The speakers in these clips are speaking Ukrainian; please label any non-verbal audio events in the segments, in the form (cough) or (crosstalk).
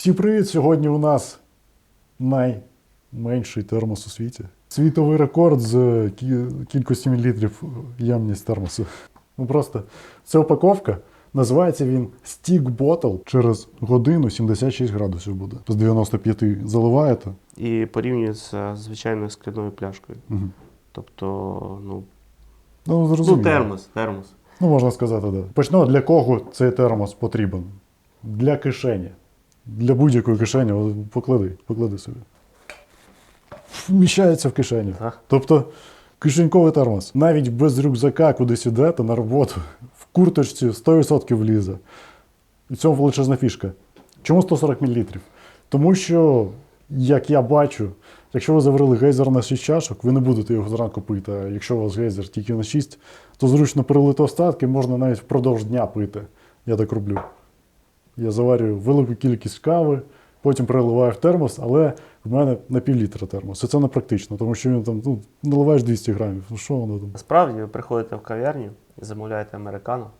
Всім привіт! Сьогодні у нас найменший термос у світі. Світовий рекорд з кі- кількістю мілілітрів ємність термосу. Ну просто це упаковка. Називається він Stick Bottle. Через годину 76 градусів буде. З 95 заливаєте. І порівнює з е, звичайною скляною пляшкою. Угу. Тобто, ну, Ну, ну термос, термос. Ну, можна сказати, так. Да. Почну, для кого цей термос потрібен? Для кишені. Для будь-якої кишені. Поклади, поклади собі. Вміщається в кишеню. Так. Тобто кишеньковий термос. Навіть без рюкзака кудись ідете на роботу, в курточці 100% влізе. І в цьому величезна фішка. Чому 140 мл? Тому що, як я бачу, якщо ви заварили гейзер на 6 чашок, ви не будете його зранку пити. А якщо у вас гейзер тільки на 6, то зручно перелити остатки, можна навіть впродовж дня пити. Я так роблю. Я заварюю велику кількість кави, потім переливаю в термос, але в мене на півлітра термос. І це не практично, тому що він там ну, наливаєш 200 грамів. Ну що воно там? Насправді ви приходите в кав'ярню і замовляєте американо.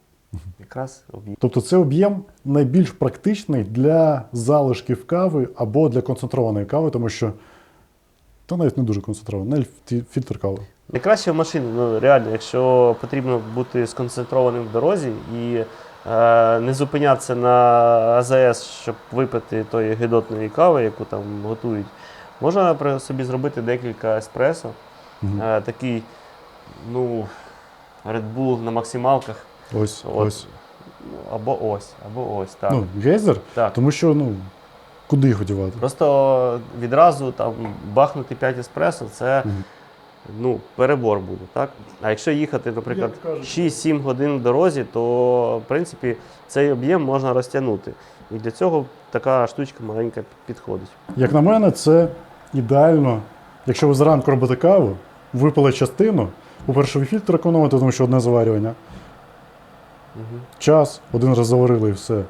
Якраз об'єм. Тобто це об'єм найбільш практичний для залишків кави або для концентрованої кави, тому що та навіть не дуже концентрований, навіть фільтр кави. Найкраще в машині, ну реально, якщо потрібно бути сконцентрованим в дорозі і не зупинятися на АЗС, щоб випити тої гидотної кави, яку там готують, можна при собі зробити декілька еспресо. Мгм. Е, такий, ну, Red Bull на максималках. Ось, От. ось. Або ось, або ось, так. Ну, гейзер, так. тому що ну, куди його дівати? Просто відразу там бахнути 5 еспресо це Мгм. Ну, перебор буде. Так? А якщо їхати, наприклад, 6-7 годин в дорозі, то в принципі цей об'єм можна розтягнути. І для цього така штучка маленька підходить. Як на мене, це ідеально. Якщо ви зранку робите каву, випили частину, по-перше, ви фільтр економите, тому що одне заварювання. Угу. Час, один раз заварили і все.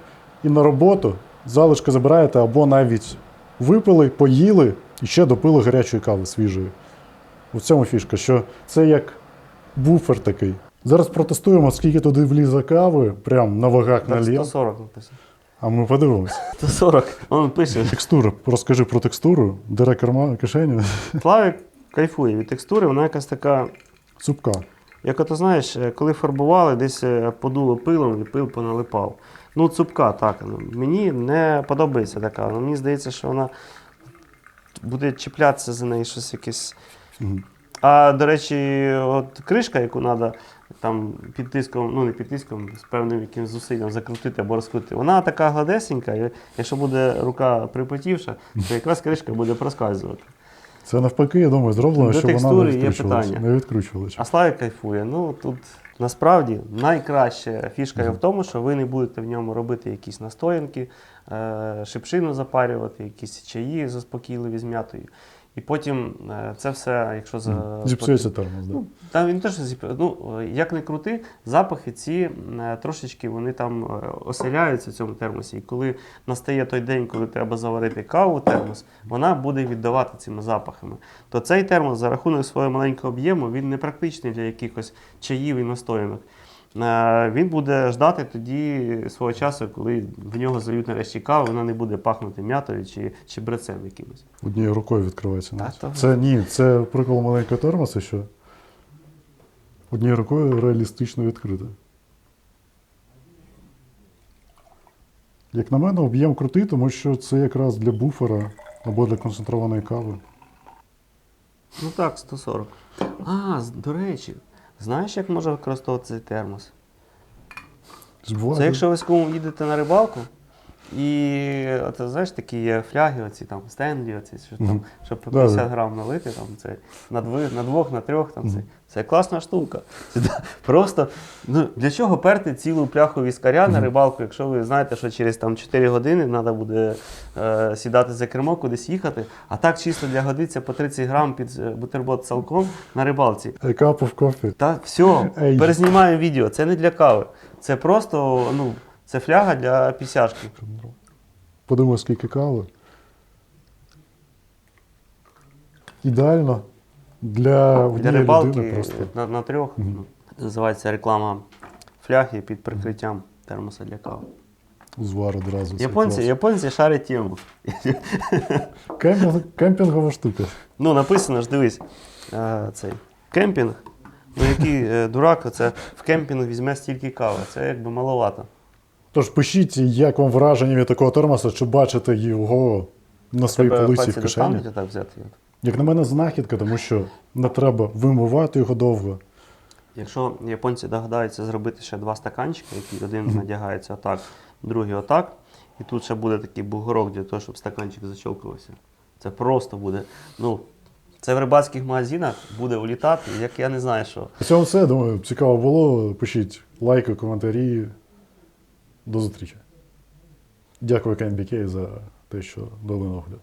І на роботу залишки забираєте або навіть випили, поїли і ще допили гарячої кави свіжої. У цьому фішка, що це як буфер такий. Зараз протестуємо, скільки туди влізе кави, прям на вагах лів. 140 написано. А ми подивимось. (laughs) 140. Он пише. Текстура. Розкажи про текстуру, дере карма, кишеню. Славік (laughs) кайфує від текстури, вона якась така. Цупка. Як ото знаєш, е, коли фарбували, десь е, подуло пилом і пил поналипав. Ну, цупка, так. ну, Мені не подобається така. але Мені здається, що вона буде чіплятися за неї щось якесь. А до речі, от кришка, яку треба там під тиском, ну не під тиском, з певним якимось зусиллям закрутити або розкрутити, вона така гладесенька, і якщо буде рука припотівша, то якраз кришка буде проскальзувати. Це навпаки, я думаю, зроблено, щоб вона не є відкручувалася. питання. Не відкручувалася. А Славік кайфує. Ну тут насправді найкраща фішка є в тому, що ви не будете в ньому робити якісь настоянки, е, шипшину запарювати, якісь чаї заспокійливі з м'ятою. І потім е, це все, якщо за Зіпсується термос, так. Ну, там він теж зіп- ну, як не крути, запахи ці е, трошечки вони там е, оселяються в цьому термосі. І коли настає той день, коли треба заварити каву термос, вона буде віддавати цими запахами. То цей термос за рахунок свого маленького об'єму він не практичний для якихось чаїв і настоянок. Е, Він буде ждати тоді свого часу, коли в нього зальють нарешті каву, вона не буде пахнути м'ятою чи, чи брецем якимось. Однією рукою відкривається. навіть. Це ні, це прикол маленького термоса, що однією рукою реалістично відкрите. Як на мене, об'єм крутий, тому що це якраз для буфера або для концентрованої кави. Ну так, 140. А, до речі, знаєш, як може використовувати цей термос? Це якщо ви з кумом їдете на рибалку, і от, знаєш, такі є фляги, оці там стенлі, оці, що там, щоб по 50 да. грам налити, там, це, на, дви, на двох, на трьох. Там, це, це класна штука. Це да- просто ну, для чого перти цілу пляху віскаря на рибалку, якщо ви знаєте, що через там, 4 години треба буде е, сідати за кермо, кудись їхати, а так чисто для годиться по 30 грам під е, бутерброд салком на рибалці. A cup of coffee. Та все, Ей. перезнімаю відео. Це не для кави. Це просто, ну, це фляга для пісяшки. Подумай, скільки кави. Ідеально для Для однієї рибалки людини просто. на, на трьох. Називається реклама фляги під прикриттям термоса для кави. Узвар одразу. це Японці, клас. японці шарять тему. Кемпінг, кемпінгова штука. Ну, написано ж, дивись, е, цей кемпінг. Ну, який е, дурак, це в кемпінг візьме стільки кави. Це якби маловато. Тож пишіть, як вам враження від такого термоса, чи бачите його на своїй полиці в кишені. достануть отак взяти. Як на мене, знахідка, тому що не треба вимивати його довго. Якщо японці догадаються зробити ще два стаканчики, які один надягається отак, другий отак, і тут ще буде такий бугорок для того, щоб стаканчик зачовкувався. Це просто буде. Ну, це в рибацьких магазинах буде улітати, як я не знаю що. На цьому все. Думаю, цікаво було. Пишіть лайки, коментарі. До зустрічі. Дякую KMBK за те, що дали на огляд.